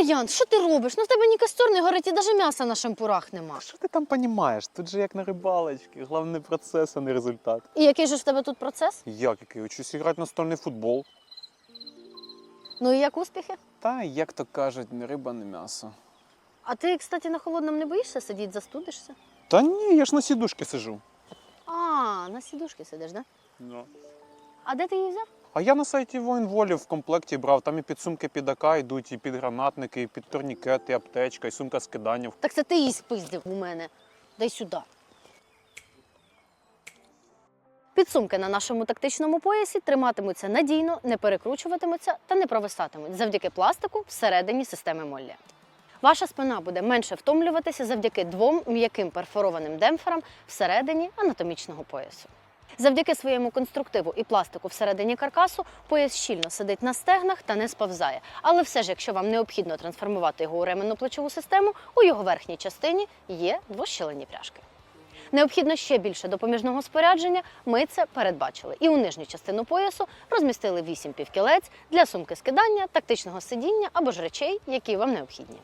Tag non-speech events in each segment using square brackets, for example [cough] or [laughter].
Мар'ян, що ти робиш? Ну в тебе ні костер не горить і навіть м'яса на шампурах нема. Що ти там розумієш? Тут же як на рибалочці, головне процес, а не результат. І який же ж в тебе тут процес? Як який? Учусь грати настольний футбол. Ну і як успіхи? Та як то кажуть, не риба, не м'ясо. А ти, кстати, на холодному не боїшся сидіти, застудишся? Та ні, я ж на сідушки сижу. А, на сідушки сидиш, да? Ну. А де ти її взяв? А я на сайті воїнволі в комплекті брав. Там і підсумки під АК йдуть, і під гранатники, і під турнікети, і аптечка, і сумка з. Так це ти її спиздив у мене. Дай сюди. Підсумки на нашому тактичному поясі триматимуться надійно, не перекручуватимуться та не провисатимуть завдяки пластику всередині системи Моллі. Ваша спина буде менше втомлюватися завдяки двом м'яким перфорованим демпферам всередині анатомічного поясу. Завдяки своєму конструктиву і пластику всередині каркасу пояс щільно сидить на стегнах та не сповзає. Але все ж, якщо вам необхідно трансформувати його у ременну плечову систему, у його верхній частині є двощелені пряжки. Необхідно ще більше допоміжного спорядження. Ми це передбачили. І у нижню частину поясу розмістили 8 півкілець для сумки скидання, тактичного сидіння або ж речей, які вам необхідні.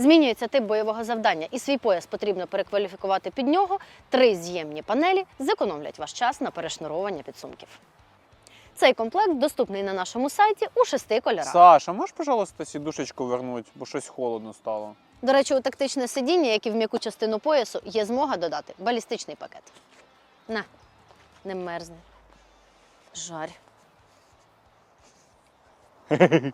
Змінюється тип бойового завдання, і свій пояс потрібно перекваліфікувати під нього. Три з'ємні панелі зекономлять ваш час на перешнурування підсумків. Цей комплект доступний на нашому сайті у шести кольорах. Саша, можеш, пожалуйста, сідушечку вернути, бо щось холодно стало. До речі, у тактичне сидіння, як і в м'яку частину поясу, є змога додати балістичний пакет. На, не мерзне. Жарь. [laughs]